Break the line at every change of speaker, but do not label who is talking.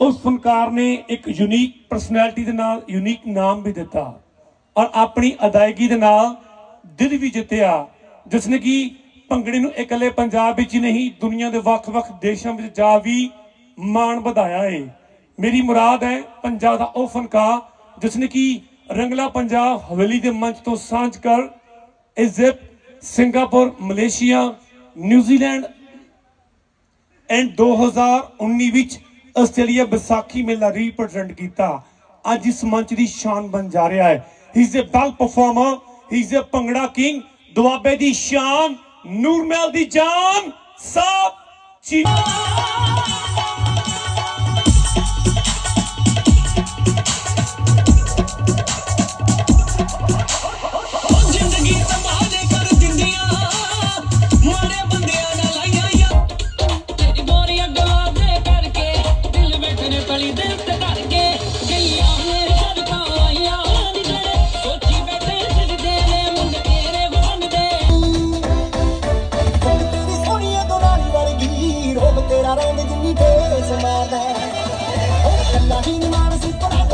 ਉਸ ਫਨਕਾਰ ਨੇ ਇੱਕ ਯੂਨੀਕ ਪਰਸਨੈਲਿਟੀ ਦੇ ਨਾਲ ਯੂਨੀਕ ਨਾਮ ਵੀ ਦਿੱਤਾ ਔਰ ਆਪਣੀ ਅਦਾਇਗੀ ਦੇ ਨਾਲ ਦਿਲ ਵੀ ਜਿੱਤਿਆ ਜਿਸ ਨੇ ਕਿ ਭੰਗੜੇ ਨੂੰ ਇਕੱਲੇ ਪੰਜਾਬ ਵਿੱਚ ਹੀ ਨਹੀਂ, ਦੁਨੀਆ ਦੇ ਵੱਖ-ਵੱਖ ਦੇਸ਼ਾਂ ਵਿੱਚ ਜਾ ਵੀ ਮਾਣ ਵਧਾਇਆ ਏ। ਮੇਰੀ ਮੁਰਾਦ ਹੈ ਪੰਜਾਬ ਦਾ ਉਹ ਫਨਕਾਰ ਜਿਸ ਨੇ ਕਿ ਰੰਗਲਾ ਪੰਜਾਬ ਹਵੇਲੀ ਦੇ ਮੰਚ ਤੋਂ ਸਾਂਝ ਕਰ, Egypt, Singapore, Malaysia, New Zealand and 2019 ਵਿੱਚ ਆਸਟ੍ਰੇਲੀਆ ਵਿਸਾਖੀ ਮੇਲਾ ਰਿਪਰੈਜ਼ੈਂਟ ਕੀਤਾ। ਅੱਜ ਇਸ ਮੰਚ ਦੀ ਸ਼ਾਨ ਬਣ ਜਾ ਰਿਹਾ ਹੈ। He is a well performer he is a bhangra king ਦੁਆਬੇ ਦੀ ਸ਼ਾਨ ਨੂਰਮਹਿਲ ਦੀ ਜਾਨ, ਸਾਬ ਚੀ
But I don't think you need to smile. Oh, I'm not